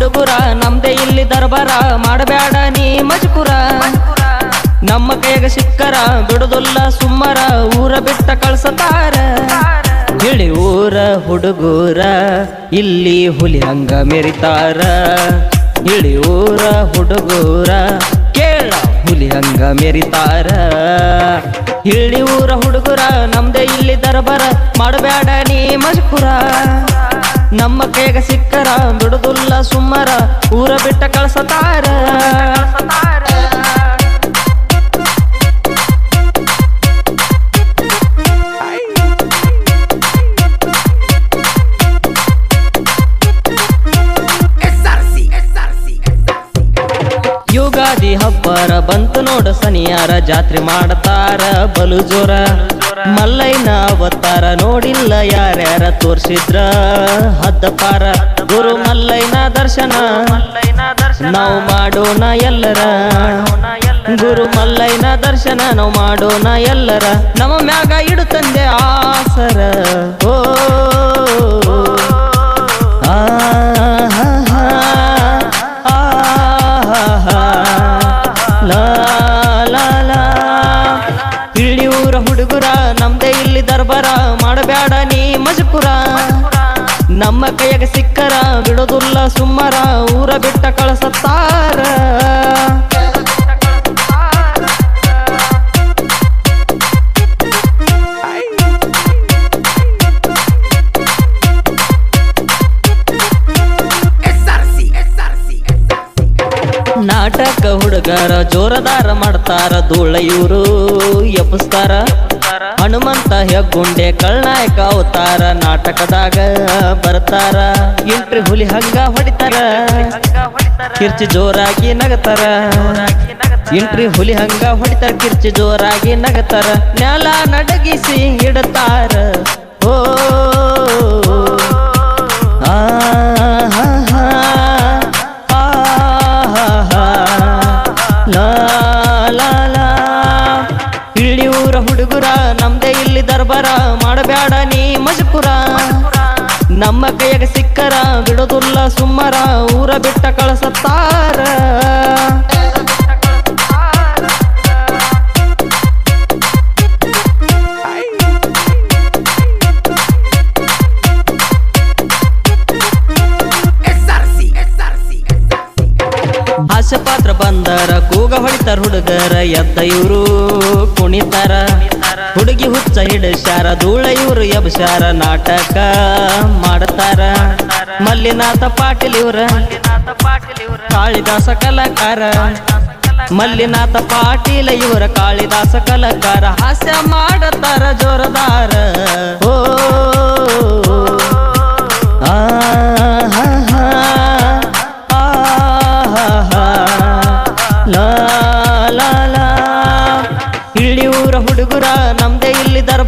ಹುಡುಗುರ, ನಮ್ದೇ ಇಲ್ಲಿ ದರ್ಬಾರ ಮಾಡಬೇಡ ನೀ ಮಜಕುರ. ನಮ್ಮ ಕೈಗ ಸಿಕ್ಕರ ಬಿಡುದಿಲ್ಲ ಸುಮ್ಮರ, ಊರ ಬಿಟ್ಟ ಕಳ್ಸತಾರ. ಇಳಿ ಊರ ಹುಡುಗೂರ, ಇಲ್ಲಿ ಹುಲಿ ಹಂಗ ಮೆರಿತಾರ. ಇಳಿ ಊರ ಹುಡುಗೂರ, ಕೇಳ ಹುಲಿ ಹಂಗ ಮೆರಿತಾರ. ಇಳಿ ಊರ ಹುಡುಗರ, ನಮ್ದೇ ಇಲ್ಲಿ ದರ್ಬಾರ ಮಾಡಬೇಡ ನೀ ಮಜಕುರ. ನಮ್ಮ ಕೈಗ ಸಿಕ್ಕರ ಬಿಡುದಿಲ್ಲ ಸುಮ್ಮರ ಊರ ಬಿಟ್ಟ ಕಳ್ಸತಾರ ಯುಗಾದಿ ಹಬ್ಬರ ಬಂತು ನೋಡ ಸನಿಯಾರ ಜಾತ್ರೆ ಮಾಡತಾರ ಬಲು ಜೋರ ಮಲ್ಲೈನ ಅವತಾರ ನೋಡಿಲ್ಲ ಯಾರ್ಯಾರ ತೋರ್ಸಿದ್ರ. ಹದ್ದಪಾರ ಗುರು ಮಲ್ಲೈನ ದರ್ಶನ. ನಾವು ಮಾಡೋಣ ಎಲ್ಲರ. ಗುರು ಮಲ್ಲೈನ ದರ್ಶನ ನಾವು ಮಾಡೋಣ ಎಲ್ಲರ. ನಮ್ಮ ಮ್ಯಾಗ ಇಡು ತಂದೆ ಆಸರ. ಓ ಇಲ್ಲಿ ದರ್ಬಾರ ಮಾಡಬೇಡ ನೀ ಮಜಕುರ. ನಮ್ಮ ಕೈಯಾಗ ಸಿಕ್ಕರ, ಬಿಡೋದುಲ್ಲ ಸುಮ್ಮರ, ಊರ ಬಿಟ್ಟ ಕಳಸತ್ತಾರ. ನಾಟಕ ಹುಡುಗರ ಜೋರದಾರ ಮಾಡ್ತಾರ ಧೂಳ ಇವರು ಎಬ್ಬಿಸ್ತಾರ ಹನುಮಂತ ಹೆಗ್ಗುಂಡೆ ಕಳ್ನಾಯಕ ಅವತಾರ. ನಾಟಕದಾಗ ಬರ್ತಾರ. ಎಂಟ್ರಿ ಹುಲಿ ಹಂಗ ಹೊಡಿತಾರ. ಕಿರ್ಚಿ ಜೋರಾಗಿ ನಗತಾರ. ಎಂಟ್ರಿ ಹುಲಿ ಹಂಗ ಹೊಡಿತಾರ. ಕಿರ್ಚಿ ಜೋರಾಗಿ ನಗತಾರ. ನೆಲ ನಡಗಿಸಿ ಇಡತಾರ ಓ ನಮ್ಮ ಕೈಯಾಗ ಸಿಕ್ಕರ ಬಿಡೋದಿಲ್ಲ ಸುಮ್ಮರ ಊರ ಬಿಟ್ಟ ಕಳಸತ್ತಾರ. ಬಂದರ, ಕೂಗ ಹೊಡಿತಾರ ಹುಡುಗರ, ಎದ್ದ ಇವರು ಕುಣಿತಾರ. ಹುಡುಗಿ ಹುಚ್ಚ ಹಿಡಸ್ಯಾರ, ಧೂಳ ಇವರು ಎಬ್ಸಾರ ನಾಟಕ ಮಾಡ್ತಾರ. ಮಲ್ಲಿನಾಥ ಪಾಟೀಲ್ ಇವ್ರ, ಕಾಳಿದಾಸ ಕಲಾಕಾರ. ಮಲ್ಲಿನಾಥ ಪಾಟೀಲ ಇವರ, ಕಾಳಿದಾಸ ಕಲಾಕಾರ. ಹಾಸ್ಯ ಮಾಡತಾರ ಜೋರದಾರ. ಓ, ಆ.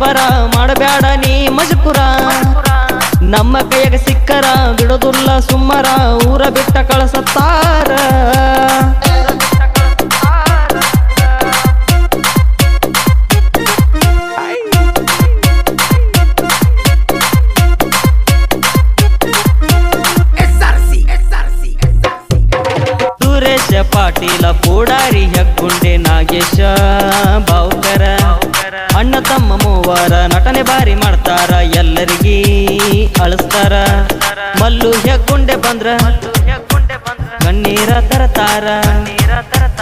ದರ್ಬಾರ ಮಾಡಬೇಡ ನೀ ಮಜಕುರ. ನಮ್ಮ ಬೇಗ ಸಿಕ್ಕರ ಬಿಡೋದುಲ್ಲ ಸುಮ್ಮರ ಊರ ಬಿಟ್ಟ ಕಳಸತ್ತಾರ. ಸುರೇಶ ಪಾಟೀಲ ಪೂಡಾರಿ ಹೆಗ್ಗುಂಡೆ ನಾಗೇಶ. ಮೂವರ ನಟನೆ ಬಾರಿ ಮಾಡ್ತಾರ, ಎಲ್ಲರಿಗೀ ಅಳಸ್ತಾರ. ಮಲ್ಲು ಹೆಗ್ಗುಂಡೆ ಬಂದ್ರ, ಕಣ್ಣೀರ ತರತಾರ.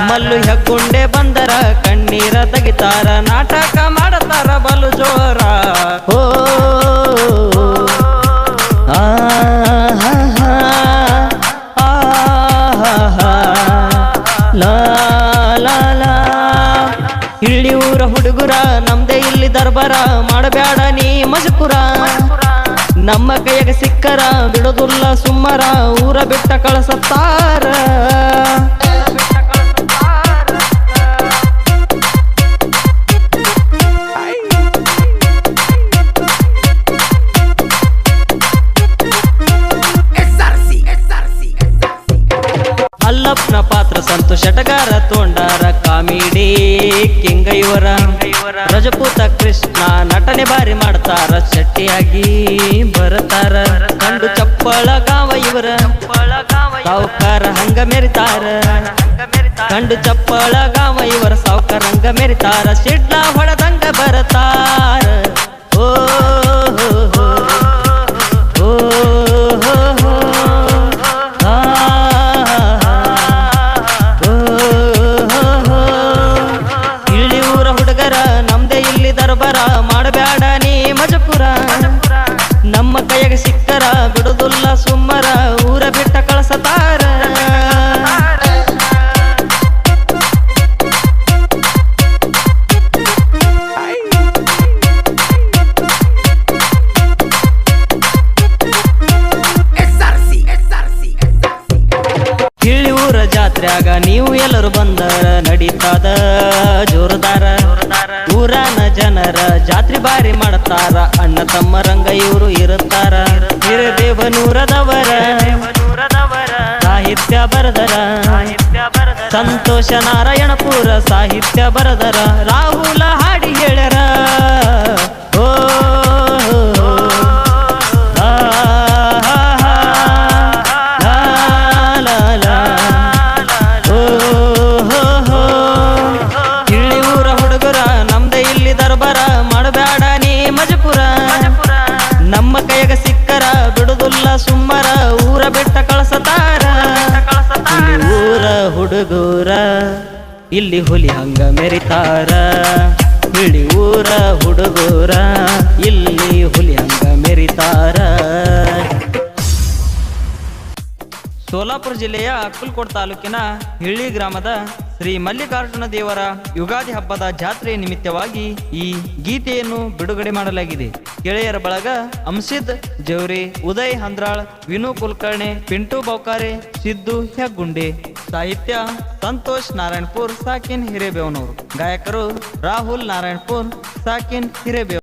ಮಲ್ಲು ಹೆಗ್ಗುಂಡೆ ಬಂದರ, ಕಣ್ಣೀರ ತೆಗಿತಾರ. ನಾಟಕ ಮಾಡತಾರ ಬಲು ಜೋರ. ದರ್ಬಾರ ಮಾಡಬೇಡ ನೀ ಮಜಕುರ. ನಮ್ಮ ಕೈಯಾಗ ಸಿಕ್ಕರ ಬಿಡೋದುಲ್ಲ ಸುಮ್ಮರ, ಊರ ಬಿಟ್ಟ ಕಳಸತ್ತಾರ. ಅಲ್ಲಪ್ಪನ ಪಾತ್ರ ಸಂತು ಶಟಗಾರ, ತೋಂಡಾರ, ಕಾಮಿಡಿ ಕಿಂಗ ಇವರ ರಜಪೂತ ಕೃಷ್ಣ ನಟನೆ ಬಾರಿ ಮಾಡ್ತಾರ. ಶೆಟ್ಟಿಯಾಗಿ ಬರತಾರ. ಕಂಡು ಚಪ್ಪಳ ಗಾವ ಇವರ ಸಾವುಕಾರ ಹಂಗ ಮೆರಿತಾರ. ಕಂಡು ಚಪ್ಪಳ ಗಾವ ಇವರ ಸಾವುಕಾರ ಹಂಗ ಮೆರಿತಾರ. ಸಿಡ್ಲ ಜಾತ್ರ್ಯಾಗ ನೀವು ಎಲ್ಲರೂ ಬಂದರ, ನಡೀತದ ಜೋರದಾರ. ಊರನ ಜನರ ಜಾತ್ರೆ ಬಾರಿ ಮಾಡ್ತಾರ, ಅಣ್ಣ ತಮ್ಮ ರಂಗ ಇವರು ಇರುತ್ತಾರ. ಹಿರದೇವನೂರದವರ ಸಾಹಿತ್ಯ ಬರದರ. ಸಂತೋಷ ನಾರಾಯಣಪುರ ಸಾಹಿತ್ಯ ಬರದರ. ರಾಹುಲ ಹಾಡಿ ಹೇಳರ ಓ ಇಲ್ಲಿ ಹುಲಿ ಹಂಗ ಮೆರಿತಾರ. ಬಿಳಿ ಊರ, ಹುಡುಗೂರ, ಇಲ್ಲಿ ಹುಲಿ ಹಂಗ ಮೆರಿತಾರ. ಸೋಲಾಪುರ ಜಿಲ್ಲೆಯ ಅಕ್ಕಲ್ಕೋಟ್ ತಾಲೂಕಿನ ಹಿಳ್ಳಿ ಗ್ರಾಮದ ಶ್ರೀ ಮಲ್ಲಿಕಾರ್ಜುನ ದೇವರ ಯುಗಾದಿ ಹಬ್ಬದ ಜಾತ್ರೆ ನಿಮಿತ್ತವಾಗಿ ಈ ಗೀತೆಯನ್ನು ಬಿಡುಗಡೆ ಮಾಡಲಾಗಿದೆ. ಗೆಳೆಯರ ಬಳಗ ಅಂಸಿದ್, ಜೌರಿ, ಉದಯ್ ಹಂದ್ರಾಳ್, ವಿನು ಕುಲಕರ್ಣಿ, ಪಿಂಟು ಬೌಕಾರೆ, ಸಿದ್ದು ಹೆಗ್ಗುಂಡಿ. ಸಾಹಿತ್ಯ ಸಂತೋಷ್ ನಾರಾಯಣಪುರ್, ಸಾಕಿನ್ ಹಿರೇಬೇವನವರು ಗಾಯಕರು ರಾಹುಲ್ ನಾರಾಯಣಪುರ್, ಸಾಕಿನ್ ಹಿರೇಬೇವ್